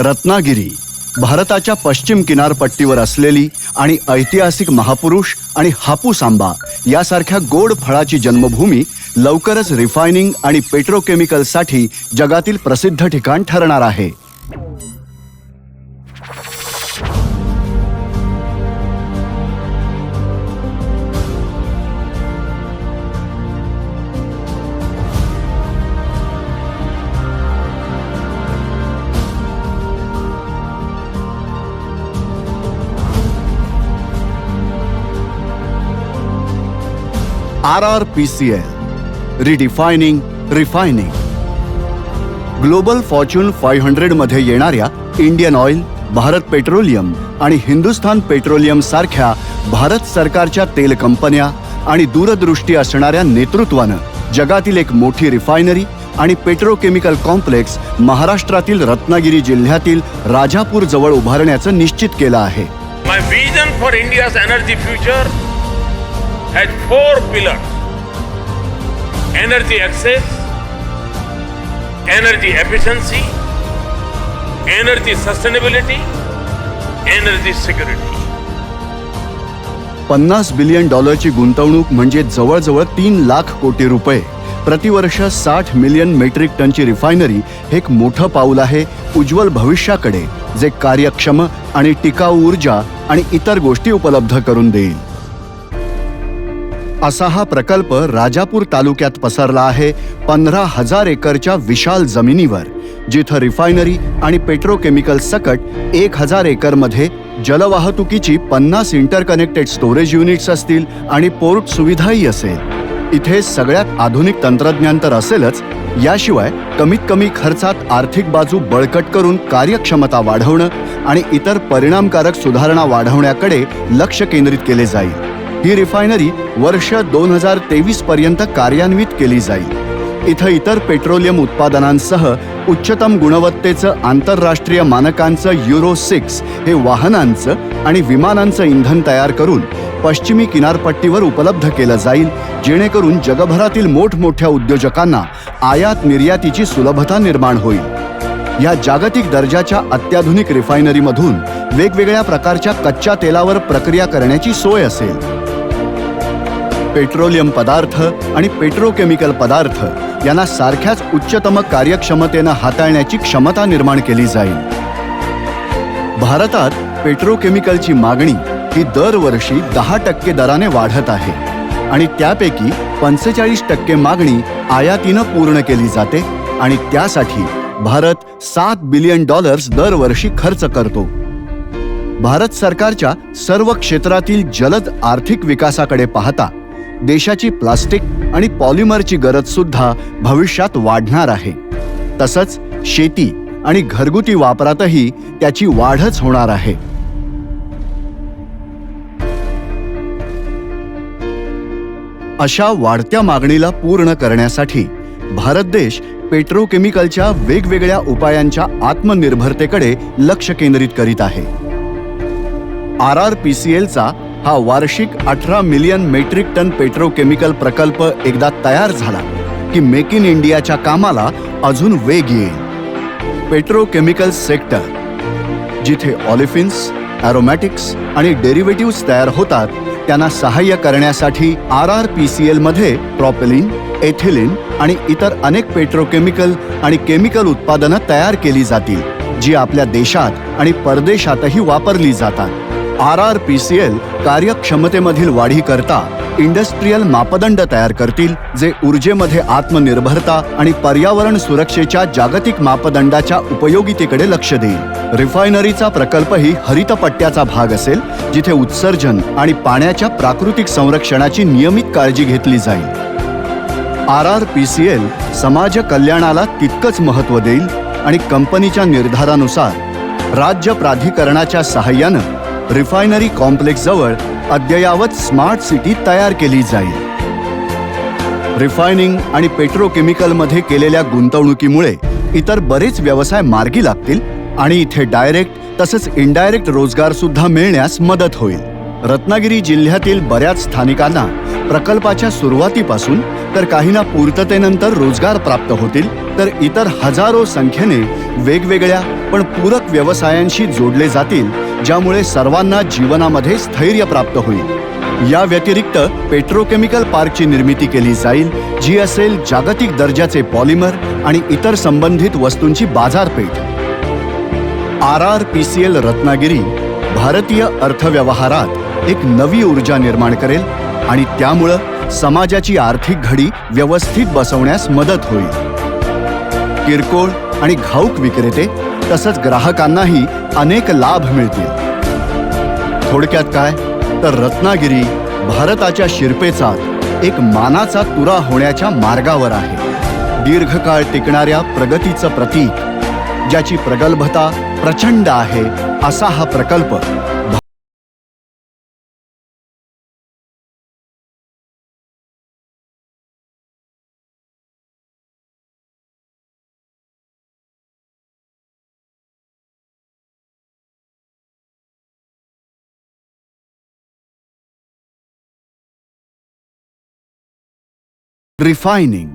रत्नागिरी भारताच्या पश्चिम किनारपट्टीवर असलेली आणि ऐतिहासिक महापुरुष आणि हापूस आंबा यासारख्या गोड फळाची जन्मभूमी लवकरच रिफायनिंग आणि पेट्रोकेमिकलसाठी जगातील प्रसिद्ध ठिकाण ठरणार आहे. R R P C L redefining refining global fortune five हंड्रेडमध्ये येणाऱ्या इंडियन ऑइल भारत पेट्रोलियम आणि हिंदुस्थान पेट्रोलियम सारख्या भारत सरकारच्या तेल कंपन्या आणि दूरदृष्टी असणाऱ्या नेतृत्वानं जगातील एक मोठी रिफायनरी आणि पेट्रोकेमिकल कॉम्प्लेक्स महाराष्ट्रातील रत्नागिरी जिल्ह्यातील राजापूर जवळ उभारण्याचं निश्चित केलं आहे. My vision for India's energy future has four pillars. Energy access, energy efficiency, energy sustainability, energy security. पन्नास बिलियन डॉलरची गुंतवणूक म्हणजे जवळजवळ तीन लाख कोटी रुपये. प्रतिवर्ष साठ मिलियन मेट्रिक टनची रिफायनरी हे एक मोठं पाऊल आहे उज्ज्वल भविष्याकडे जे कार्यक्षम आणि टिकाऊ ऊर्जा आणि इतर गोष्टी उपलब्ध करून देईल. असा हा प्रकल्प राजापूर तालुक्यात पसरला आहे पंधरा हजार एकरच्या विशाल जमिनीवर जिथं रिफायनरी आणि पेट्रोकेमिकल सकट एक हजार एकरमध्ये जलवाहतुकीची पन्नास इंटरकनेक्टेड स्टोरेज युनिट्स असतील आणि पोर्ट सुविधाही असेल. इथे सगळ्यात आधुनिक तंत्रज्ञान तर असेलच याशिवाय कमीत कमी खर्चात आर्थिक बाजू बळकट करून कार्यक्षमता वाढवणं आणि इतर परिणामकारक सुधारणा वाढवण्याकडे लक्ष केंद्रित केले जाईल. ही रिफायनरी वर्ष दोन हजार तेवीस पर्यंत कार्यान्वित केली जाईल. इथं इतर पेट्रोलियम उत्पादनांसह उच्चतम गुणवत्तेचं आंतरराष्ट्रीय मानकांचं युरो सिक्स हे वाहनांचं आणि विमानांचं इंधन तयार करून पश्चिमी किनारपट्टीवर उपलब्ध केलं जाईल जेणेकरून जगभरातील मोठमोठ्या उद्योजकांना आयात निर्यातीची सुलभता निर्माण होईल. या जागतिक दर्जाच्या अत्याधुनिक रिफायनरीमधून वेगवेगळ्या प्रकारच्या कच्च्या तेलावर प्रक्रिया करण्याची सोय असेल. पेट्रोलियम पदार्थ आणि पेट्रोकेमिकल पदार्थ यांना सारख्याच उच्चतम कार्यक्षमतेनं हाताळण्याची क्षमता निर्माण केली जाईल. भारतात पेट्रोकेमिकलची मागणी ही दरवर्षी दहा टक्के दराने वाढत आहे आणि त्यापैकी पंचेचाळीस टक्के मागणी आयातीनं पूर्ण केली जाते आणि त्यासाठी भारत सात बिलियन डॉलर्स दरवर्षी खर्च करतो. भारत सरकारच्या सर्व क्षेत्रातील जलद आर्थिक विकासाकडे पाहता देशाची प्लास्टिक आणि पॉलिमरची गरज सुद्धा भविष्यात वाढणार आहे. तसंच शेती आणि घरगुती वापरातही त्याची वाढच होणार आहे. अशा वाढत्या मागणीला पूर्ण करण्यासाठी भारत देश पेट्रोकेमिकलच्या वेगवेगळ्या उपायांच्या आत्मनिर्भरतेकडे लक्ष केंद्रित करीत आहे. आर आर पी सी एलचा हा वार्षिक अठरा मिलियन मेट्रिक टन पेट्रोकेमिकल प्रकल्प एकदा तयार झाला की मेक इन इंडियाच्या कामाला अजून वेग येईल. पेट्रोकेमिकल सेक्टर जिथे ऑलिफिन्स ॲरोमॅटिक्स आणि डेरिव्हेटिव्ह्ज तयार होतात त्यांना सहाय्य करण्यासाठी आर आर पी सी एलमध्ये प्रॉपेलिन एथिलिन आणि इतर अनेक पेट्रोकेमिकल आणि केमिकल उत्पादनं तयार केली जातील जी आपल्या देशात आणि परदेशातही वापरली जातात. R R P C L कार्यक्षमतेमधील वाढीकरता इंडस्ट्रीयल मापदंड तयार करतील जे ऊर्जेमध्ये आत्मनिर्भरता आणि पर्यावरण सुरक्षेच्या जागतिक मापदंडाच्या उपयोगितेकडे लक्ष देईल. रिफायनरीचा प्रकल्पही हरित पट्ट्याचा भाग असेल जिथे उत्सर्जन आणि पाण्याच्या प्राकृतिक संरक्षणाची नियमित काळजी घेतली जाईल. R R P C L समाज कल्याणाला तितकंच महत्त्व देईल आणि कंपनीच्या निर्धारानुसार राज्य प्राधिकरणाच्या सहाय्यानं रिफायनरी कॉम्प्लेक्स जवळ अद्ययावत स्मार्ट सिटी तयार केली जाईल. रिफायनिंग आणि पेट्रोकेमिकलमध्ये केलेल्या गुंतवणुकीमुळे इतर बरेच व्यवसाय मार्गी लागतील आणि इथे डायरेक्ट तसंच इनडायरेक्ट रोजगार सुद्धा मिळण्यास मदत होईल. रत्नागिरी जिल्ह्यातील बऱ्याच स्थानिकांना प्रकल्पाच्या सुरुवातीपासून तर काहींना पूर्ततेनंतर रोजगार प्राप्त होतील तर इतर हजारो संख्येने वेगवेगळ्या पण पूरक व्यवसायांशी जोडले जातील ज्यामुळे सर्वांना जीवनामध्ये स्थैर्य प्राप्त होईल. या व्यतिरिक्त पेट्रोकेमिकल पार्कची निर्मिती केली जाईल जी असेल जागतिक दर्जाचे पॉलिमर आणि इतर संबंधित वस्तूंची बाजारपेठ. R R P C L Ratnagiri भारतीय अर्थव्यवहारात एक नवी ऊर्जा निर्माण करेल आणि त्यामुळं समाजाची आर्थिक घडी व्यवस्थित बसवण्यास मदत होईल. किरकोळ आणि घाऊक विक्रेते तसंच ग्राहकांनाही अनेक लाभ मिळतील. थोडक्यात काय? तर रत्नागिरी भारताच्या शिरपेचात एक मानाचा तुरा होण्याच्या मार्गावर आहे. दीर्घकाळ टिकणाऱ्या प्रगतीचं प्रतीक ज्याची प्रगल्भता प्रचंड आहे असा हा प्रकल्प रिफायनिंग